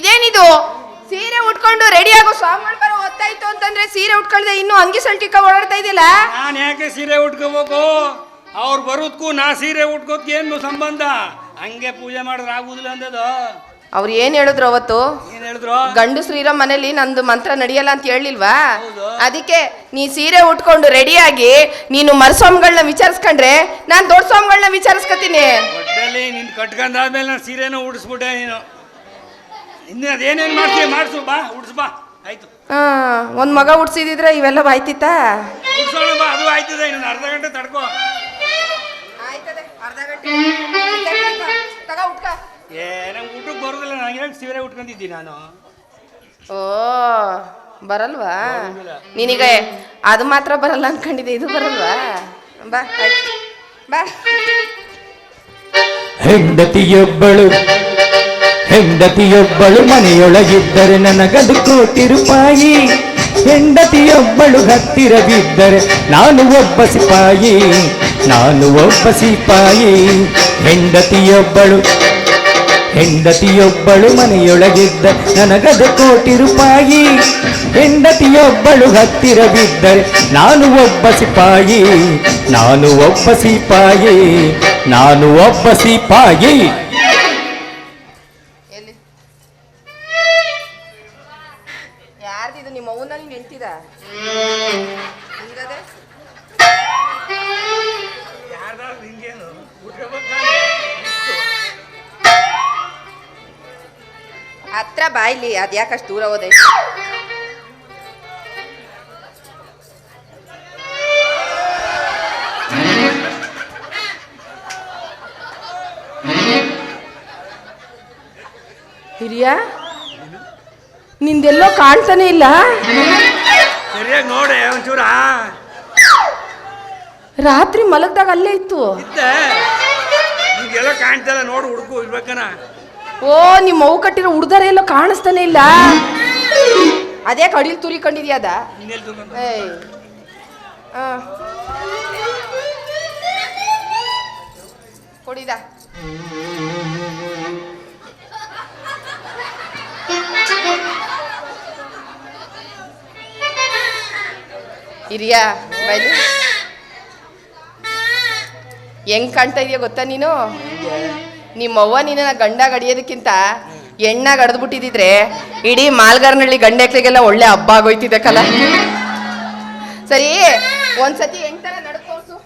ಇದೇನಿದು? ಸೀರೆ ಉಟ್ಕೊಂಡು ರೆಡಿ ಆಗೋ ಸ್ವಾಮಿಗಳು ಬರೋ ಹೊತ್ತಾಯ್ತು ಅಂತಂದ್ರೆ ಸೀರೆ ಉಟ್ಕೊಳ್ದೆ ಇನ್ನು ಅಂಗಿ ಸಲ್ಟಿಕ ಓಡಾಡ್ತಾ ಇದ್ದಿಲ್ಲ ನಾನು ಯಾಕೆ ಸೀರೆ ಉಟ್ಕೋಬೇಕು? ಅವ್ರು ಬರೋದ್ಕು ನಾ ಸೀರೆ ಉಟ್ಕೋದ್ಕೆ ಏನು ಸಂಬಂಧ? ಹಂಗೆ ಪೂಜೆ ಮಾಡಿದ್ರೆ ಆಗುದಿಲ್ಲ ಅಂದದು ಅವ್ರು ಏನ್ ಹೇಳಿದ್ರು ಅವತ್ತು? ಏನ್ ಹೇಳಿದ್ರು? ಗಂಡು ಶ್ರೀರಾಮ್ ಮನೇಲಿ ನಂದು ಮಂತ್ರ ನಡೆಯಲ್ಲ ಅಂತ ಹೇಳಿಲ್ವಾ. ಅದಕ್ಕೆ ನೀ ಸೀರೆ ಉಟ್ಕೊಂಡು ರೆಡಿಯಾಗಿ ನೀನು ಮರಸ್ವಾಮಿಗಳನ್ನ ವಿಚಾರಿಸ್ಕೊಂಡ್ರೆ ನಾನು ದೊಡ್ಡ ಸ್ವಾಮಿಗಳನ್ನ ವಿಚಾರಿಸ್ಕೊತೀನಿ. ಒಟ್ಟಲ್ಲಿ ನಿನ್ ಕಟ್ಕೊಂಡಾದ್ಮೇಲೆ ನಾನು ಸೀರೆನೂ ಉಡಿಸ್ಬಿಟ್ಟೆ ನೀನು. ಇನ್ನು ಅದೇನೇನು ಮಾಡ್ತೀವಿ ಮಾಡಿಸು ಬಾ ಉಡ್ಸ್ ಬಾ. ಆಯ್ತು. ಹಾ ಒಂದ್ ಮಗ ಹುಡ್ಸಿದಿದ್ರೆ ಇವೆಲ್ಲ ಬಾಯ್ತಿತ್ತ? ಉಡ್ಸೋಣ ಬಾ ಅದು ಆಯ್ತದೆ ಇನ್ನೊಂದು ಅರ್ಧ ಗಂಟೆ ತಡ್ಕೋ. ಏ ನಂಗೆ ಊಟಕ್ಕೆ ಬರೋದಿಲ್ಲ. ನಾನು ಹೇಳಿ ಸೀರೆ ಉಟ್ಕೊಂಡಿದ್ದಿ ನಾನು? ಓ ಬರಲ್ವಾ? ನೀನೀಗ ನಿನಗೆ ಅದು ಮಾತ್ರ ಬರಲ್ಲ ಅನ್ಕೊಂಡಿದ್ದೆ ಇದು ಬರಲ್ವಾ? ಬಾ ಆಯ್ತು. ಬಾ. ಹೆಂಡತಿಯೊಬ್ಬಳು ಹೆಂಡತಿಯೊಬ್ಬಳು ಮನೆಯೊಳಗಿದ್ದರೆ ನನಗದು ಕೋಟಿ ರೂಪಾಯಿ ಹೆಂಡತಿಯೊಬ್ಬಳು ಹತ್ತಿರವಿದ್ದರೆ ನಾನು ಒಬ್ಬ ಸಿಪಾಯಿ. ನಾನು ಒಬ್ಬ ಸಿಪಾಯಿ. ಹೆಂಡತಿಯೊಬ್ಬಳು ಹೆಂಡತಿಯೊಬ್ಬಳು ಮನೆಯೊಳಗಿದ್ದ ನನಗದು ಕೋಟಿ ರೂಪಾಯಿ ಹೆಂಡತಿಯೊಬ್ಬಳು ಹತ್ತಿರವಿದ್ದರೆ ನಾನು ಒಬ್ಬ ಸಿಪಾಯಿ. ನಾನು ಒಬ್ಬ ಸಿಪಾಯಿ. ನಾನು ಒಬ್ಬ ಸಿಪಾಯಿ. ಹತ್ರ ಬಾಯ್ಲಿ ಅದ್ ಯಾಕಷ್ಟು ದೂರ ಹೋದೆ? ಹಿರಿಯ ನಿಂದೆಲ್ಲೋ ಕಾಣ್ತಾನೆ ಇಲ್ಲ? ಸರಿಯಾಗಿ ನೋಡೆ ಒಂಚೂರ ರಾತ್ರಿ ಮಲಗ್ದಾಗ ಅಲ್ಲೇ ಇತ್ತು. ಕಾಣ್ತಲ್ಲ ನೋಡು ಹುಡುಕು ಇರ್ಬೇಕನ. ಓ ನಿಮ್ಮ ಅವು ಕಟ್ಟಿರೋ ಉಡ್ದಾರ ಎಲ್ಲೋ ಕಾಣಿಸ್ತಾನೆ ಇಲ್ಲ. ಅದೇ ಕಡಿಲ್ ತುರಿ ಕಂಡಿದ್ಯಾದ ತಗೊಂಡು ಏಯ್. ಕೊಡಿದ ಇರಿಯಾ ಬೈಲಿ ಹೆಂಗ್ ಕಾಣ್ತಾ ಇದೆಯಾ ಗೊತ್ತಾ ನೀನು? ನಿಮ್ಮವ್ವ ನಿನ್ನ ಗಂಡ ಗಡಿಯೋದಕ್ಕಿಂತ ಎಣ್ಣ ಗಡ್ದ್ಬಿಟ್ಟಿದ್ರೆ ಇಡೀ ಮಾಲ್ಗಾರ್ನಳ್ಳಿ ಗಂಡೆಕ್ಳಿಗೆಲ್ಲ ಒಳ್ಳೆ ಹಬ್ಬ ಆಗೋಯ್ತಿದೆ ಕಲ. ಸರಿ, ಒಂದ್ಸತಿ ಎಂಟರ ನಡ್ಕೋಸು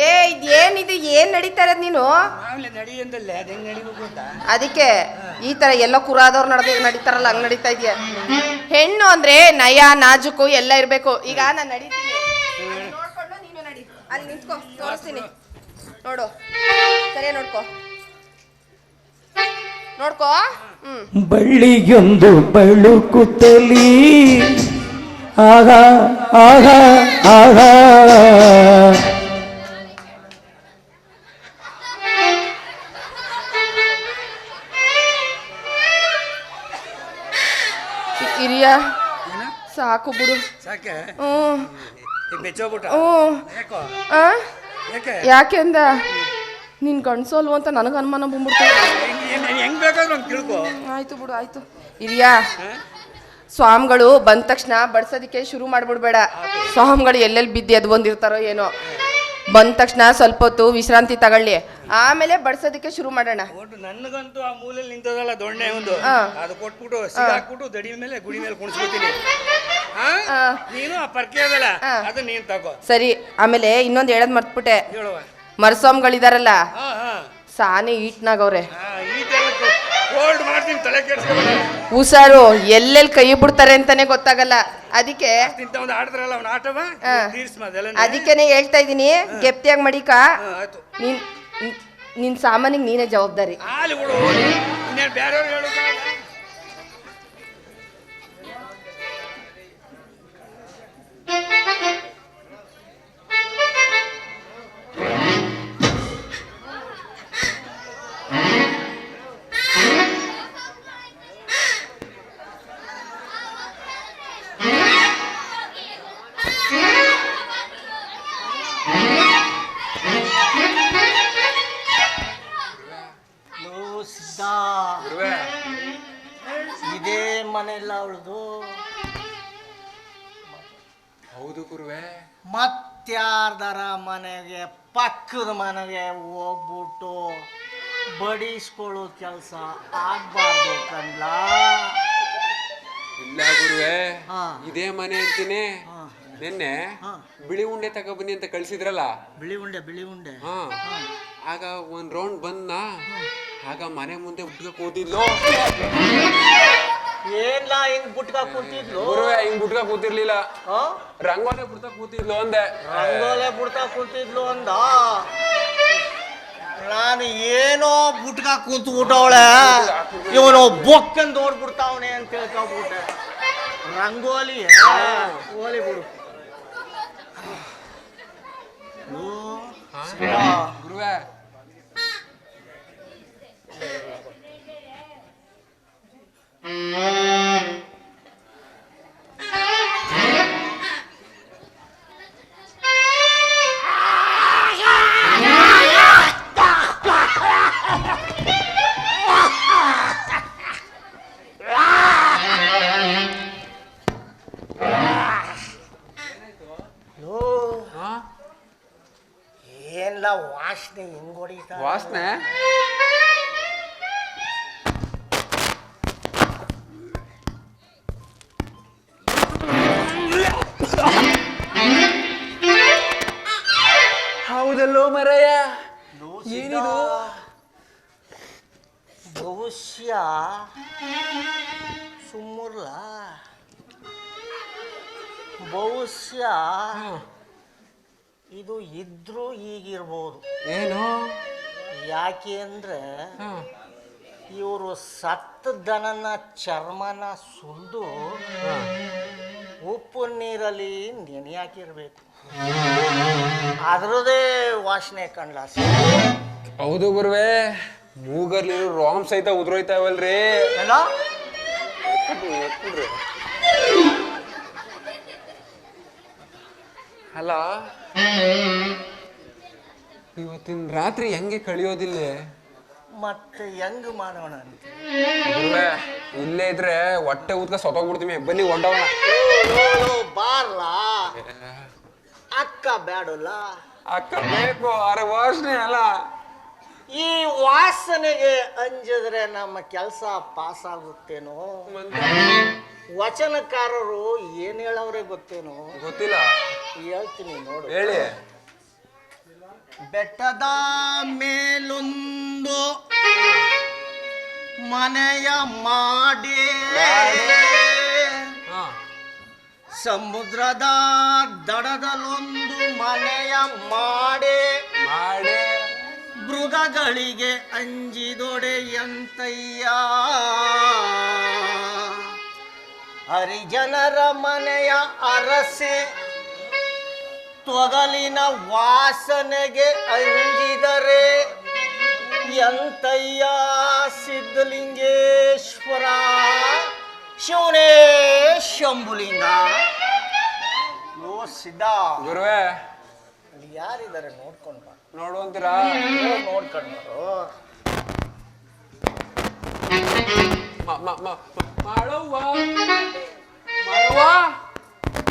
ಏ ಇದೇನಿದು? ಏನ್ ನಡೀತಾ ಇರೋದ್ ನೀನು ಮಾಮೂಲಿ ಅದು ಹೆಂಗೆ ನಡಿಬೇಕು ಅಂತ ಅದಕ್ಕೆ ಈ ತರ ಎಲ್ಲ ಕುರಾದವ್ರು ನಡೆದ ನಡೀತಾರಲ್ಲ ಹಂಗ್ ನಡೀತಾ ಇದೆಯಾ? ಹೆಣ್ಣು ಅಂದ್ರೆ ನಯ ನಾಜುಕು ಎಲ್ಲ ಇರ್ಬೇಕು. ಈಗ ನಾನು ನಡೀತೀನಿ. ಅದ್ನ ನೋಡ್ಕೊಂಡು ನೀನು ನಡಿ. ಅಲ್ಲಿ ನಿಂತ್ಕೋ ತೋರಿಸ್ತೀನಿ. ನೋಡು. ಸರಿ ನೋಡ್ಕೋ. ನೋಡ್ಕೋ? ಹ್ಮ್. ಬಳ್ಳಿಯೊಂದು ಬಳುಕುತ್ತಲಿ ಆಗ ಆಗ ಆಹಾ. ಸಾಕು ಬಿಡು. ಸಾಕೆ? ಹ್ಮ್ ಈಗ ಬೆಚ್ಚೋಗ್ಬಿಟ್ಟ? ಹ್ಮ್ ಯಾಕೋ? ಆ? ಯಾಕೆ? ಯಾಕೆ ಅಂದ? ನಿನ್ ಗಂಡ್ಸೋಲ್ವ ಅಂತ ನನಗೆ ಅನುಮಾನ ಬಂದ್ಬಿಡ್ತು. ಹೆಂಗ್ ಹೆಂಗ್- ಹೆಂಗ್ ಬೇಕಾದ್ರೂ ಹಂಗೆ ತಿಳ್ಕೊ. ಆಯ್ತು ಬಿಡು ಆಯ್ತು. ಇದೆಯಾ ಸ್ವಾಮಿಗಳು ಬಂದ ತಕ್ಷಣ ಬಡ್ಸೋದಿಕ್ಕೆ ಶುರು ಮಾಡ್ಬಿಡ್ಬೇಡ. ಸ್ವಾಮಿಗಳು ಎಲ್ಲೆಲ್ಲಿ ಬಿದ್ದಿ ಅದು ಬಂದಿರ್ತಾರೋ ಏನೋ. ಬಂದ ತಕ್ಷಣ ಸ್ವಲ್ಪ ಹೊತ್ತು ವಿಶ್ರಾಂತಿ ತಗೊಳ್ಳಿ. ಆಮೇಲೆ ಬಡ್ಸೋದಕ್ಕೆ ಶುರು ಮಾಡೋಣ. ಒಟ್ಟು ನನಗಂತೂ ಆ ಮೂಲೆಯಲ್ಲಿ ನಿಂತದಲ್ಲ ದೊಣ್ಣೆ ಒಂದು. ಹಾ. ಅದು ಕೊಟ್ಬಿಟ್ಟು ಸಿಗಾಕ್ಬಿಟ್ಟು ದಡಿ ಮೇಲೆ ಗುಡಿ ಮೇಲೆ ಕುಣಿಸ್ಬಿಡ್ತೀನಿ. ಹಾ? ಹಾ. ನೀನು ಆ ಪರ್ಕೆ ಅದಲ್ಲ ಹಾ. ಅದು ನೀನ್ ತಗೋ. ಸರಿ ಆಮೇಲೆ ಇನ್ನೊಂದು ಹೇಳದ್ ಮರ್ತ್ಬಿಟ್ಟೆ. ಹೇಳುವ. ಮರಸ್ವಾಮಿಗಳಿದಾರಲ್ಲ? ಹಾ ಹಾ. ಸಾನೆ ಈಟ್ನಾಗವ್ರೆ ಈಟೆಲ್ಲ ಹೋಲ್ಡ್ ಮಾಡ್ತೀನಿ ತಲೆ ಕೆಡ್ಸ್ಕೊಬೇಡ. ಹುಷಾರು ಎಲ್ಲೆಲ್ಲಿ ಕೈ ಬಿಡ್ತಾರೆ ಅಂತಾನೆ ಗೊತ್ತಾಗಲ್ಲ. ಅದಕ್ಕೆ ಅದಕ್ಕೆನೆ ಒಂದು ಆಡ್ತಾರಲ್ಲ ಅವ್ನ ಆಟವ? ಹಾ. ತೀರ್ಸ್ಮ ಅದೆಲ್ಲ ಅದಕ್ಕೇನೆ ಹೇಳ್ತಾ ಇದೀನಿ ಗೆಪ್ತಿಯಾಗಿ ಮಡಿಕ. ಆಯ್ತು. ನೀನ್ ನಿನ್- ನಿನ್ ಸಾಮಾನಿಗೆ ನೀನೇ ಜವಾಬ್ದಾರಿ. ಹಾಲು ಬಿಡು ಇನ್ನೇನು ಬೇರೆಯವ್ರು ಇಲ್ಲ ಅವಳದು ಹೌದು ಗುರುವೆ. ಮತ್ತಾರ್ದಾರ ಮನೆಗೆ ಪಕ್ಕದ ಮನೆಗೆ ಹೋಗ್ಬಿಟ್ಟು ಬಡಿಸ್ಕೊಳ್ಳೋ ಕೆಲಸ ಆಗ್ಬಾರ್ದು ಕಣ್ಲ. ಇಲ್ಲ ಗುರುವೆ ಹಾ. ಇದೇ ಮನೆ ಅಂತೀನಿ. ಹಾ. ನಿನ್ನೆ ಹಾ. ಬಿಳಿ ಉಂಡೆ ತಗೊಬನ್ನಿ ಅಂತ ಕಳ್ಸಿದ್ರಲ್ಲ? ಬಿಳಿ ಉಂಡೆ ಬಿಳಿ ಉಂಡೆ. ಹಾ. ಆಗ ಒಂದ್ ರೌಂಡ್ ಬಂದ್ನಾ? ಆಗ ಮನೆ ಮುಂದೆ ಹುಡ್ಗ ಕೂತಿದ್ಲು ಏನ್ಲ ಹಿಂಗ್ ಬುಟ್ಕ ಕೂತಿದ್ಲು? ಗುರುವೆ ಹಿಂಗ್ ಬುಟ್ಕ ಕೂತಿರ್ಲಿಲ್ಲ? ರಂಗೋಲೆ ಬಿಡ್ತಾ ಕೂತಿದ್ಲು ಅಂದೆ. ರಂಗೋಲೆ ಬಿಡ್ತಾ ಕೂತಿದ್ಲು ಅಂದ. ನಾನು ಏನೋ ಬುಟ್ಕ ಕೂತು ಬಿಟ್ಟವಳೆ ಇವನು ಬೊಕ್ಕನ್ ನೋಡ್ಬಿಡ್ತಾವನೆ ಅಂತ ತಿಳ್ಕೊಬಿಟ್ಟೆ ರಂಗೋಲಿ ಹೋಲಿ ಬಿಡು. ಗುರುವೆ ಓ, ಹಾ? ಏನ್ಲ ವಾಸನೆ ಹಿಂಗ್ ಹೊಡಿತಾ ವಾಸನೆ? ಬಹುಶಃ ಇದು ಇದ್ರೂ ಈಗಿರ್ಬೋದು. ಏನು? ಯಾಕೆ ಅಂದ್ರೆ ಇವರು ಸತ್ತ ದನನ ಚರ್ಮನ ಸುಲ್ದು ಉಪ್ಪು ನೀರಲ್ಲಿ ನೆನೆ ಹಾಕಿರ್ಬೇಕು ಅದರದೇ ವಾಸನೆ ಕಂಡ್ಲ ಹೌದು ಗುರುವೆ ಮೂಗರ್ಲಿರೋ ರಾಮ್ ಸಹಿತ ಉದ್ರೋಯ್ತಾವಲ್ರಿ. ಅಲ್ಲ ಇವತ್ತಿನ ರಾತ್ರಿ ಹೆಂಗೆ ಕಳಿಯೋದಿಲ್ಲ? ಮತ್ತೆ ಹೆಂಗ್ ಮಾಡೋಣ ಅಂತ. ಗುರುವೆ ಇಲ್ಲೇ ಇದ್ರೆ ಹೊಟ್ಟೆ ಊದ್ಕ ಸೊತೋಗ್ಬಿಡ್ತೀವಿ ಬನ್ನಿ ಹೊಂಡವಣ ಬಾರ್ಲ? ಅಕ್ಕ ಬ್ಯಾಡಲ್ಲ? ಅಕ್ಕ ಬೇಕು ಅರೆ ವಾಸನೆ ಅಲ್ಲ. ಈ ವಾಸನೆಗೆ ಅಂಜಿದ್ರೆ ನಮ್ಮ ಕೆಲಸ ಪಾಸ್ ಆಗುತ್ತೇನೋ? ವಚನಕಾರರು ಏನ್ ಹೇಳವ್ರೆ ಗೊತ್ತೇನೋ? ಗೊತ್ತಿಲ್ಲ. ಹೇಳ್ತೀನಿ ನೋಡು. ಹೇಳಿ. ಬೆಟ್ಟದ ಮೇಲೊಂದು ಮನೆಯ ಮಾಡಿ. ಸಮುದ್ರದ ದಡದಲ್ಲೊಂದು ಮನೆಯ ಮಾಡಿ. ಮಾಡಿ. ಮೃಗಗಳಿಗೆ ಅಂಜಿದೊಡೆ ಎಂತಯ್ಯ? ಹರಿಜನರ ಮನೆಯ ಅರಸೆ. ತೊಗಲಿನ ವಾಸನೆಗೆ ಅಂಜಿದರೆ ಎಂತಯ್ಯ ಸಿದ್ಧಲಿಂಗೇಶ್ವರ? ಶಿವನೇ ಶಂಭುಲಿಂಗ. ಓ ಸಿದ್ಧ. ಗುರುವೆ. ಅಲ್ಲಿ ಯಾರಿದ್ದಾರೆ ನೋಡ್ಕೊಂಡು ಬಾ. ನೋಡ್ಕೊಂಡ್ಬಾರು ಅಂತೀರಾ ನೋಡ್ಕೊಂಡು ಬರು ಮಾಡವ್ವ ಮಾಡವ್ವ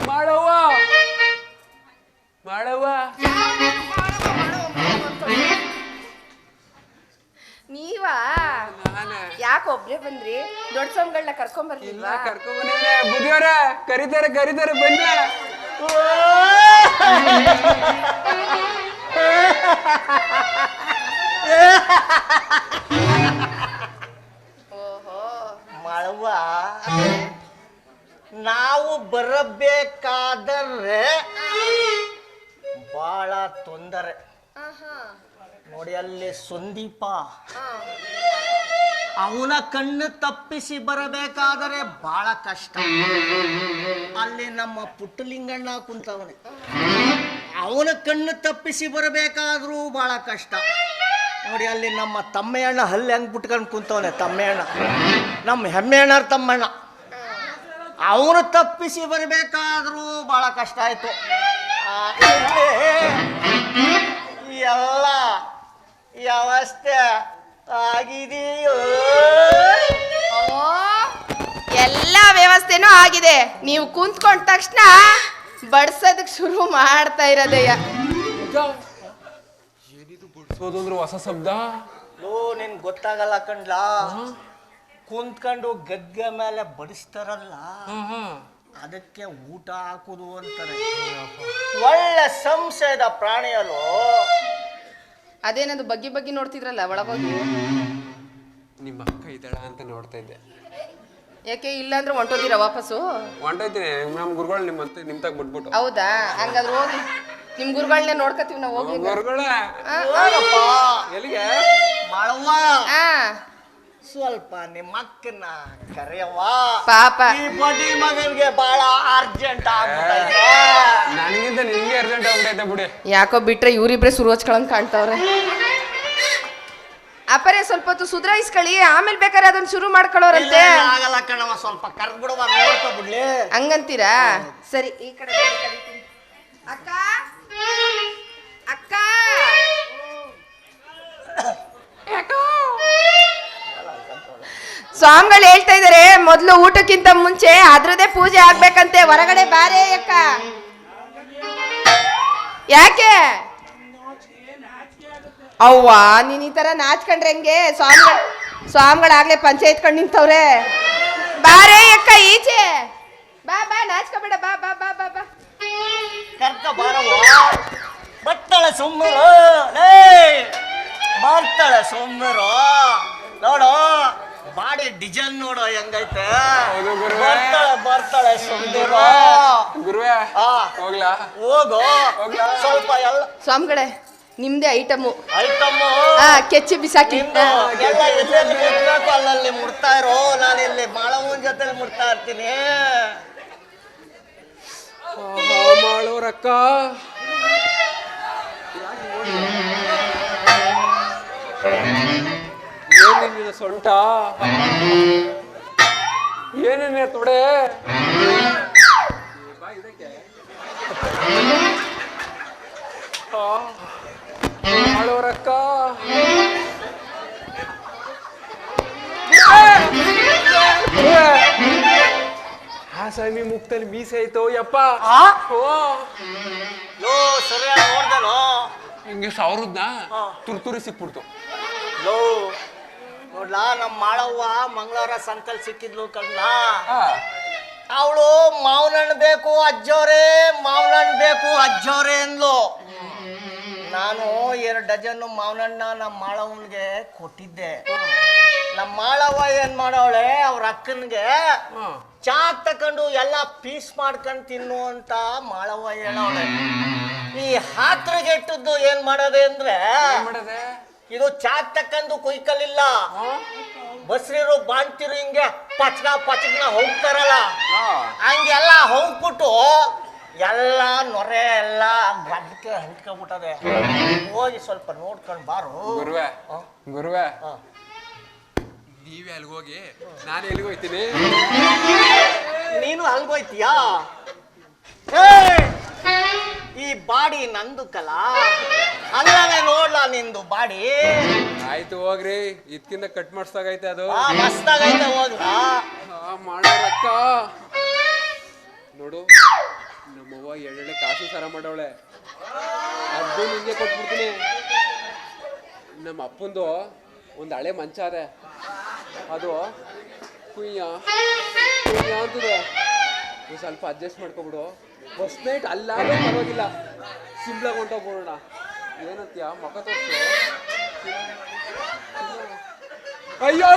ಮಾಡವ್ವ ಮಾಡವ್ವ ನೀವಾ? ನಾನೇ. ಯಾಕೆ ಒಬ್ರೇ ಬಂದ್ರಿ? ದೊಡ್ಡ ಸ್ವಾಮಿಗಳನ್ನ ಇಲ್ಲ ಕರ್ಕೊಂಬರ್ಲಿಲ್ವಾ ಕರ್ಕೊಂಡ್ ಬಂದಿದ್ರೆ ಬುದ್ಧಿಯವರೇ ಕರಿತಾರೆ ಕರಿತಾರೆ ಬನ್ನಿ. ಸಂದೀಪ ಅವನ ಕಣ್ಣು ತಪ್ಪಿಸಿ ಬರಬೇಕಾದರೆ ಬಹಳ ಕಷ್ಟ. ಅಲ್ಲಿ ನಮ್ಮ ಪುಟ್ಟಲಿಂಗಣ್ಣ ಕುಂತವನೆ. ಅವನ ಕಣ್ಣು ತಪ್ಪಿಸಿ ಬರಬೇಕಾದ್ರೂ ಬಹಳ ಕಷ್ಟ. ನೋಡಿ ಅಲ್ಲಿ ನಮ್ಮ ತಮ್ಮೆಯಣ್ಣ ಹಲ್ಲಿ ಹೆಂಗ್ ಬಿಟ್ಕೊಂಡು ಕುಂತವನೆ ತಮ್ಮೆಯಣ್ಣ. ನಮ್ಮ ಹೆಮ್ಮೆಯಣ್ಣರ ತಮ್ಮಣ್ಣ. ಅವನು ತಪ್ಪಿಸಿ ಬರಬೇಕಾದ್ರೂ ಬಹಳ ಕಷ್ಟ ಆಯ್ತು. ಎಲ್ಲ ವ್ಯವಸ್ಥೆ ಆಗಿದೆಯೋ? ಎಲ್ಲ ವ್ಯವಸ್ಥೆನೂ ಆಗಿದೆ. ನೀವು ಕುಂತ್ಕೊಂಡ ತಕ್ಷಣ ಬಡ್ಸೋದಕ್ ಶುರು ಮಾಡ್ತಾ ಇರೋದಯ್ಯ. ಅಂದ್ರೆ ಹೊಸ ಶಬ್ದ? ಲೋ ನಿನ್ ಗೊತ್ತಾಗಲ್ಲ ಕಣ್ಲಾ? ಕುಂತ್ಕೊಂಡು ಗದ್ದೆ ಮೇಲೆ ಬಡಿಸ್ತಾರಲ್ಲ? ಅದಕ್ಕೆ ಊಟ ಹಾಕುದು ಅಂತಾರೆ. ಒಳ್ಳೆ ಸಂಶಯದ ಪ್ರಾಣಿಯಲ್ಲೋ? ಅದೇನದು ಬಗ್ಗಿ ಬಗ್ಗಿ ನೋಡ್ತಿದ್ರಲ್ಲ ಒಳಗೋಗಿ? ನಿಮ್ಮ ಅಕ್ಕ ಇದ್ದಾಳ ಅಂತ ನೋಡ್ತಾ ಇದ್ದೆ. ಯಾಕೆ ಇಲ್ಲ ಅಂದ್ರೆ ಹೊಂಟೋದಿರ ವಾಪಸ್ಸು? ಹೊಂಟೈತೀನಿ ನಮ್ಮ ಗುರುಗಳು ನಿಮ್ಮ ಅಂತ ನಿಮ್ ತಗ ಬಿಟ್ಬಿಟ್ಟು. ಹೌದಾ? ಹಂಗಾದ್ರೆ ಹೋಗಿ. ನಿಮ್ ಗುರುಗಳನ್ನೇ ನೋಡ್ಕತ್ತೀವಿ ನಾವು ಹೋಗಿ ಗುರುಗಳ. ಎಲ್ಲಿಗೆ? ಮಾಡವ್ವ ಆ. ಸ್ವಲ್ಪ ನಿಮ್ಮ ಅಕ್ಕನ ಕರೆಯವಾ ಪಾಪ. ಈ ಬಡ್ಡಿ ಮಗನ್ಗೆ ಬಹಳ ಅರ್ಜೆಂಟ್ ಆಗ್ಬಿಟ್ಟೈತೆ ನನಗಿಂತ ನಿಮಗೆ ಅರ್ಜೆಂಟ್ ಆಗ್ಬಿಟ್ಟೈತೆ ಬಿಡಿ. ಯಾಕೋ ಬಿಟ್ರೆ ಇವರಿಬ್ರೆ ಸುರು ಹಚ್ಕೊಳಂಗ್ ಕಾಣ್ತಾವ್ರೆ. ಅಪ್ಪರೇ ಸ್ವಲ್ಪ ಹೊತ್ತು ಸುಧಾರಿಸ್ಕೊಳ್ಳಿ. ಆಮೇಲೆ ಬೇಕಾದ್ರೆ ಅದನ್ನ ಶುರು ಮಾಡ್ಕೊಳ್ಳೋರಂತೆ. ಇಲ್ಲ, ಆಗಲ್ಲ ಕಣವ ಸ್ವಲ್ಪ ಕರ್ದ್ ಬಿಡುವ ನೋಡ್ಕೊ ಬಿಡ್ಲಿ. ಹಂಗಂತೀರಾ? ಸರಿ ಈ ಕಡೆ ಬನ್ನಿ. ಅಕ್ಕ? ಅಕ್ಕ? ಸ್ವಾಮಿಗಳು ಹೇಳ್ತಾ ಇದಾರೆ, ಮೊದಲು ಊಟಕ್ಕಿಂತ ಮುಂಚೆ ಅದ್ರದೇ ಪೂಜೆ ಆಗ್ಬೇಕಂತೆ, ಹೊರಗಡೆ ಬಾರೇ ಅಕ್ಕ. ಯಾಕೆ? ಅವ್ವ, ನೀನ್ ಈ ತರ ನಾಚ್ಕೊಂಡ್ರೆ ಹೆಂಗೆ? ಸ್ವಾಮಿಗಳು, ಸ್ವಾಮಿಗಳಾಗ್ಲೇ ಪಂಚಾಯತ್ ಕಂಡು ನಿಂತವ್ರೆ. ಬಾರೇ ಅಕ್ಕ, ಈಚೆ. ಬಾ ಬಾ, ನಾಚ್ಕೋಬೇಡ, ಬಾ ಬಾ ಬಾ ಬಾ ಬಾ. ಕರ್ಕ ಬಾರವ್ವ. ಸುಮ್ಮರು ಲೇ. ಸುಮ್ಮರು ನೋಡು. ಬಾಡಿ ಡಿಸೈನ್ ನೋಡು ಹೆಂಗೈತೆ? ಹೌದು ಗುರುವೇ. ಬರ್ತಾಳೆ ಬರ್ತಾಳೆ ಸುಮ್ಮರು ಗುರುವೇ. ಆ. ಹೋಗ್ಲಾ? ಹೋಗು. ಹೋಗ್ಲಾ? ಸ್ವಲ್ಪ ಎಲ್ಲ ಸ್ವಾಮಿಗಳೇ ನಿಮ್ದೇ ಐಟಮು. ಐಟಮ್ಮು ಹಾ ಕೆಚ್ಚಿ ಬಿಸಾಕಿ. ನಿಮ್ದು ಎಲ್ಲ ಎಲ್ಲೆಲ್ಲಿ ಮುಟ್ಬೇಕು ಅಲ್ಲಲ್ಲಿ ಮುಡ್ತಾ ಇರೋ. ನಾನು ಇಲ್ಲಿ ಮಾಳವನ್ ಜೊತೆಲಿ ಮುಡ್ತಾ ಇರ್ತೀನಿ. ಮಾಡೋರಕ್ಕ ಸೊಂಟ. ಏನೇನೇ ತೊಡೆ? ಮಾಡೋರಕ್ಕ ಸ್ವಾಮಿ ಮುಕ್ತಲ್ಲಿ ಮೀಸೆ ಆಯ್ತು ಯಪ್ಪ. ಲೋ ಸರಿಯಾಗಿ ನೋಡ್ದಲೋ ಹಿಂಗೆ ಸಾವಿರದ್ನ. ತುರ್ತುರಿ ಸಿಕ್ಬಿಡ್ತು. ಲೋ. ನೋಡ್ಲಾ ನಮ್ಮ ಮಾಳವ್ವ ಮಂಗಳವಾರ ಸಂತಲ್ ಸಿಕ್ಕಿದ್ಲು ಕಣ್ಣ ಅವಳು ಮಾವನಣ್ಣ ಬೇಕು ಅಜ್ಜೋರೇ ಮಾವನಣ್ಣ ಬೇಕು ಅಜ್ಜೋರೇ ಅಂದ್ಲು. ನಾನು ಎರಡು ಡಜನ್ ಮಾವನಣ್ಣ ನಮ್ಮ ಮಾಳವನ್ಗೆ ಕೊಟ್ಟಿದ್ದೆ. ನಮ್ಮ ಮಾಳವ್ವ ಏನ್ ಮಾಡವಳೆ ಅವ್ರ ಅಕ್ಕನ್ಗೆ ಚಾಕ್ ತಕೊಂಡು ಎಲ್ಲ ಪೀಸ್ ಮಾಡ್ಕೊಂಡು ತಿನ್ನು ಅಂತ ಮಾಳವ್ವ ಹೇಳವಳೆ ಈ ಹಾತ್ರಗೆಟ್ಟದ್ದು ಏನ್ ಮಾಡೋದೆ ಅಂದ್ರೆ ಮಾಡದೆ? ಇದು ಚಾಕ್ ತಕ್ಕಂದು ಕುಯ್ಕಲಿಲ್ಲ ಬಸ್ರಿರು ಬಾಣ್ತಿರು ಹಿಂಗೆ ಪಚ್ನ ಪಚ್ನ ಹೋಗ್ತಾರಲ್ಲ ಹಂಗೆಲ್ಲ ಹೋಗ್ಬಿಟ್ಟು ಎಲ್ಲ ನೊರೆ ಎಲ್ಲ ಗಡ್ಡಕ್ಕೆ ಹಂಚ್ಕೊಂಡ್ಬಿಟ್ಟದೆ ಹೋಗಿ ಸ್ವಲ್ಪ ನೋಡ್ಕೊಂಡು ಬಾರು. ಗುರುವೆ ಗುರುವೆ. ನೀವೇ ಹೋಗಿ ನಾನು ಎಲ್ಲಿಗೆ ಹೋಯ್ತೀನಿ? ನೀನು ಅಲ್ಗೋಯ್ತೀಯಾ ಏಯ್! ಈ ಬಾಡಿ ನಂದು ಕಲ? ಅಲ್ಲ ನೋಡ್ಲಾ ನಿಂದು ಬಾಡಿ. ಆಯ್ತು ಹೋಗ್ರಿ ಇದಕ್ಕಿಂತ ಕಟ್ ಮಾಡಿಸ್ದಾಗೈತೆ ಅದು. ಮಸ್ತಾಗೈತೆ ಹೋಗ್ಲಾ. ಆ, ಮಾಡೋರಕ್ಕ ನೋಡು ನಮ್ಮವ್ವ ಎಳ್ಳೆಳೆ ಕಾಸು ಸರ ಮಾಡವಳೆ. ಅದು ನಿಂಗೆ ಕೊಟ್ಬಿಡ್ತೀನಿ. ನಮ್ಮ ಅಪ್ಪಂದು ಒಂದು ಹಳೆ ಮಂಚ ಅದೆ. ಅದು ಕುಯ್ಯ. ಕುಯ್ಯ ಅಂತದ. ನೀವ್ ಸ್ವಲ್ಪ ಅಡ್ಜಸ್ಟ್ ಮಾಡ್ಕೊಬಿಡು. ಫಸ್ಟ್ ನೈಟ್ ಅಲ್ಲಾದ್ರೂ ಪರವಾಗಿಲ್ಲ. ಬರೋಣ ಏನಂತೀಯ? ಮಕ ತೋರಿಸು. ಅಯ್ಯೋ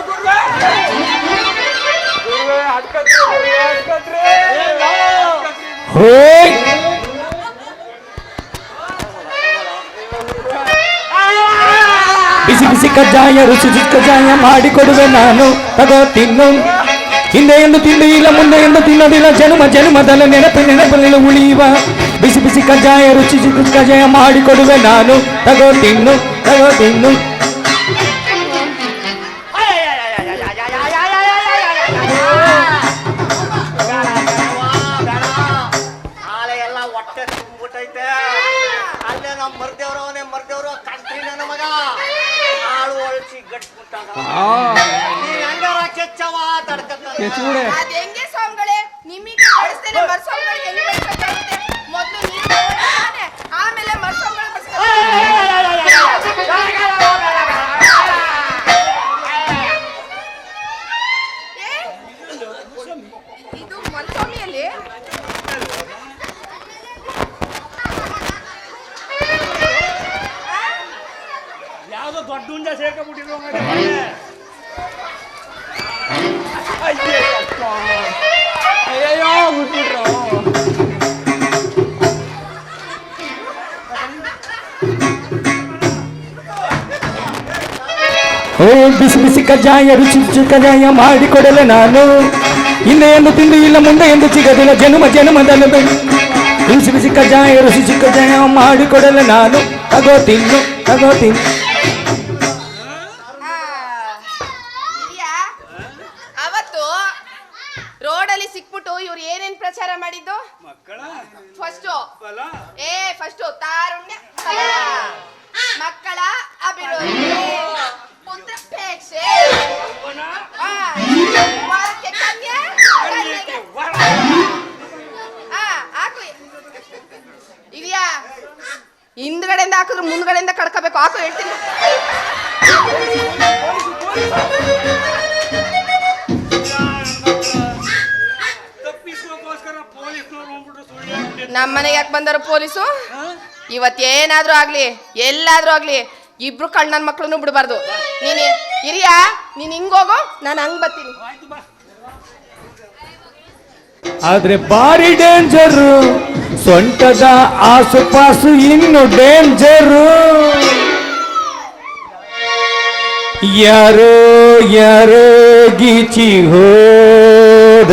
ಬಿಸಿ ಬಿಸಿ ಕಜ್ಜಾಯ ರುಚಿ ಕಜ್ಜಾಯ ಮಾಡಿಕೊಡುವೆ ನಾನು. ತಗೋ ತಿನ್ನು. ಹಿಂದೆ ಎಂದು ತಿಳಿಯಿಲ್ಲ ಮುಂದೆ ಎಂದು ತಿನ್ನೋದಿಲ್ಲ. ಜನ್ಮ, ಜನುಮದಲ್ಲ ನೆನಪು ನೆನಪಲ್ಲಿ ಉಳಿಯುವ. ಬಿಸಿ ಬಿಸಿ ಕಜ್ಜಾಯ, ರುಚಿ ಕಜ್ಜಾಯ ಮಾಡಿಕೊಡುವೆ ನಾನು. ತಗೋ ತಿನ್ನು ತಗೋ ತಿನ್ನು. ಆ. ಅದ್ ಹೆಂಗೆ ಸ್ವಾಮಿಗಳೇ? ನಿಮಗೆ ಬಡಿಸ್ತೇನೆ ಮರ್ಸ್ವಾಮಿಗಳಿಗೆ ಓ, ಬಿಸಿ ಬಿಸಿ ಕಜ್ಜಾಯ, ರುಚಿ ರುಚಿ ಕಜ್ಜಾಯ ಮಾಡಿಕೊಡಲೆ ನಾನು. ಹಿಂದೆ ಎಂದು ತಿಂದು ಇಲ್ಲ ಮುಂದೆ ಎಂದು ಸಿಗದಿಲ್ಲ ಜನ್ಮ ಜನುಮದಲ್ಲಿ ಬಿಸಿ ಬಿಸಿ ಕಜ್ಜಾಯ ರುಚಿ ಕಜ್ಜಾಯ ಮಾಡಿಕೊಡಲೆ ನಾನು. ತಗೋ ತಿನ್ನು ತಗೋ ತಿನ್ನು. ಹಾಕು ಹೇಳ್ತೀನಿ. ನಮ್ಮ ಮನೆಗೆ ಯಾಕೆ ಬಂದರು ಪೊಲೀಸು? ಇವತ್ತೇನಾದ್ರೂ ಆಗ್ಲಿ ಎಲ್ಲಾದ್ರೂ ಆಗ್ಲಿ ಇಬ್ರು ಕಣ್ಣನ್ ನನ್ ಮಕ್ಳನ್ನು ಬಿಡಬಾರ್ದು. ನೀನು ಇರಿಯ ನೀನ್ ಹಿಂಗೋಗು ನಾನು ಹಂಗ್ ಬರ್ತೀನಿ. ಆಯ್ತು ಬಾ. ಆದ್ರೆ ಬಾರಿ ಡೇಂಜರು ಸೊಂಟದ ಆಸುಪಾಸು ಇನ್ನು ಡೇಂಜರು ಯಾರೋ ಯಾರೋ ಗೀಚಿ ಹೋದ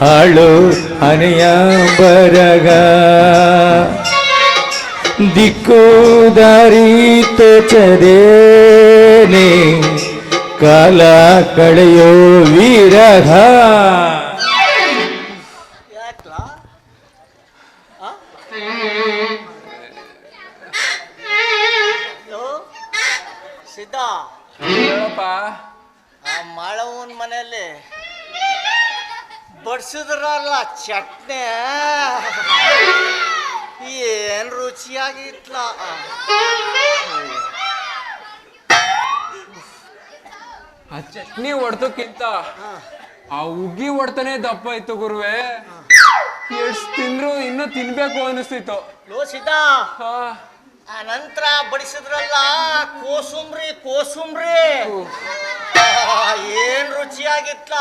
ಹಾಳು ಹನೆಯ ಬರಗ. ದಿಕ್ಕು ದಾರಿ ತೋಚದೇನೆ ಕಾಲ ಕಳೆಯೋ ವಿರಹ. ಸಿದ್ಧ. ಆ ಮಾಳವನ್ ಮನೆಯಲ್ಲಿ ಬಡ್ಸಿದ್ರಲ್ಲ ಚಟ್ನಿ. ಏನ್ ರುಚಿಯಾಗಿತ್ಲ. ಆ ಚಟ್ನಿ ಹೊಡ್ತಕ್ಕಿಂತ ಆ ಉಗ್ಗಿ ಹೊಡ್ತಾನೆ ದಪ್ಪ ಇತ್ತು ಗುರುವೆ. ಎಷ್ಟು ತಿಂದ್ರು ಇನ್ನೂ ತಿನ್ಬೇಕು ಅನಿಸ್ತಿತ್ತು. ಲೋ ಸಿದ್ಧ. ಹಾ. ಆ ನಂತರ ಬಡಿಸಿದ್ರಲ್ಲ ಕೋಸುಂಬ್ರಿ ಕೋಸುಂಬ್ರಿ. ಆ, ಏನ್ ರುಚಿಯಾಗಿತ್ತ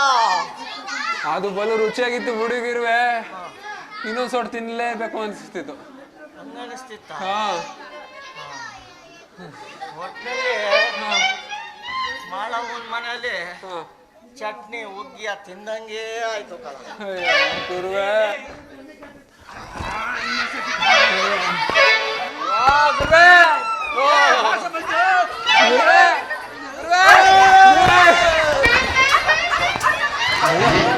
ಅದು ಬಲು ರುಚಿಯಾಗಿತ್ತು ಹುಡುಗಿರುವೆ ಇನ್ನೊಂದ್ ಸೊಟ್ಟು ತಿನ್ಲೇಬೇಕು ಅನಿಸ್ತಿತ್ತು. ಹಾ. ಮನೆಯಲ್ಲಿ ಚಟ್ನಿ ಉಗ್ಗಿಯ ತಿಂದಂಗೆ ಆಯ್ತು 아, 어. 아, 그래. 그래. 그래. 아,